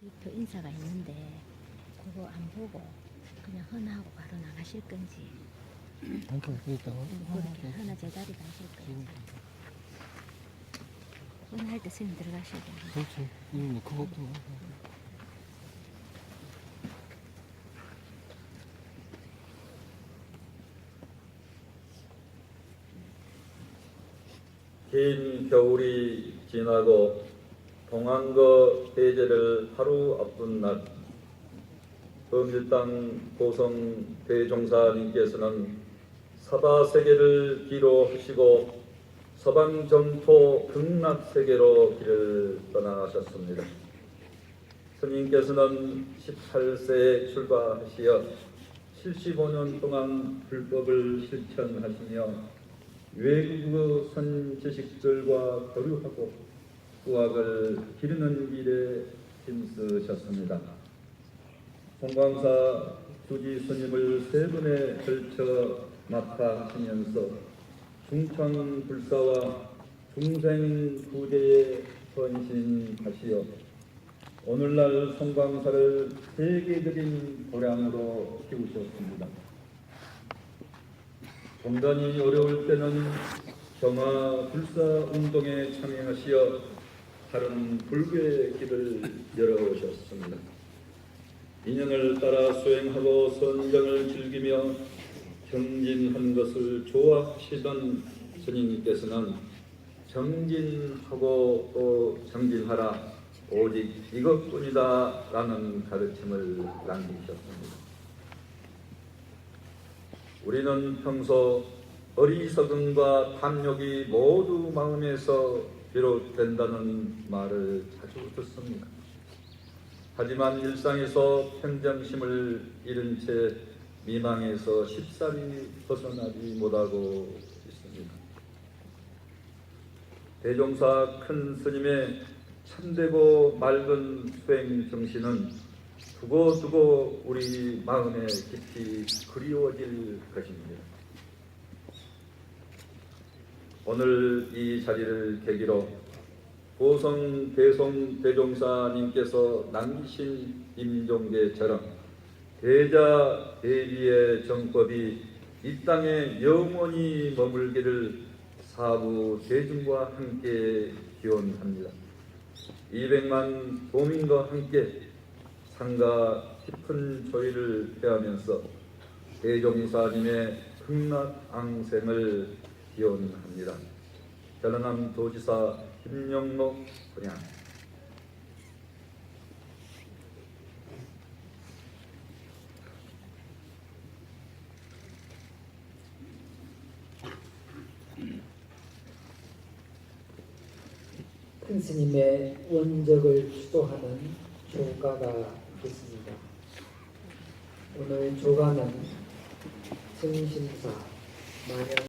대표 인사가 있는데 그거 안 보고 그냥 헌하고 바로 나가실 건지 당첨 있다고? 그렇게 하나 제자리 가실 건지 헌할 때 스님 들어가시고 그렇지. 음, 그것도. 긴 겨울이 지나고 동안거 해제를 하루 앞둔 날 범일당 고성 대종사님께서는 사바 세계를 기로 하시고 서방 정토 극락 세계로 길을 떠나셨습니다. 스님께서는 18세에 출가하시어 75년 동안 불법을 실천하시며 외국의 선 지식들과 교류하고 수학을 기르는 일에 힘쓰셨습니다. 송광사 주지 스님을 세 번에 걸쳐 맡아 하시면서 중천 불사와 중생 구제에 헌신하시어 오늘날 송광사를 세계적인 도량으로 키우셨습니다. 종단이 어려울 때는 경화 불사 운동에 참여하시어 다른 불교의 길을 열어오셨습니다. 인연을 따라 수행하고 선정을 즐기며 정진한 것을 좋아하시던 스님께서는 정진하고 또 정진하라 오직 이것뿐이다 라는 가르침을 남기셨습니다. 우리는 평소 어리석음과 탐욕이 모두 마음에서 비롯된다는 말을 자주 듣습니다. 하지만 일상에서 평정심을 잃은 채 미망에서 쉽사리 벗어나지 못하고 있습니다. 대종사 큰 스님의 참되고 맑은 수행 정신은 두고두고 우리 마음에 깊이 그리워질 것입니다. 오늘 이 자리를 계기로 고성 대송 대종사님께서 남기신 임종계처럼 대자 대비의 정법이 이 땅에 영원히 머물기를 사부 대중과 함께 기원합니다. 200만 도민과 함께 상가 깊은 조의를 표하면서 대종사님의 극락앙생을 기원합니다. 전남 도지사 김영록 분양 큰 스님의 원적을 추도하는 조가가 있습니다. 오늘 조가는 성심사 마냥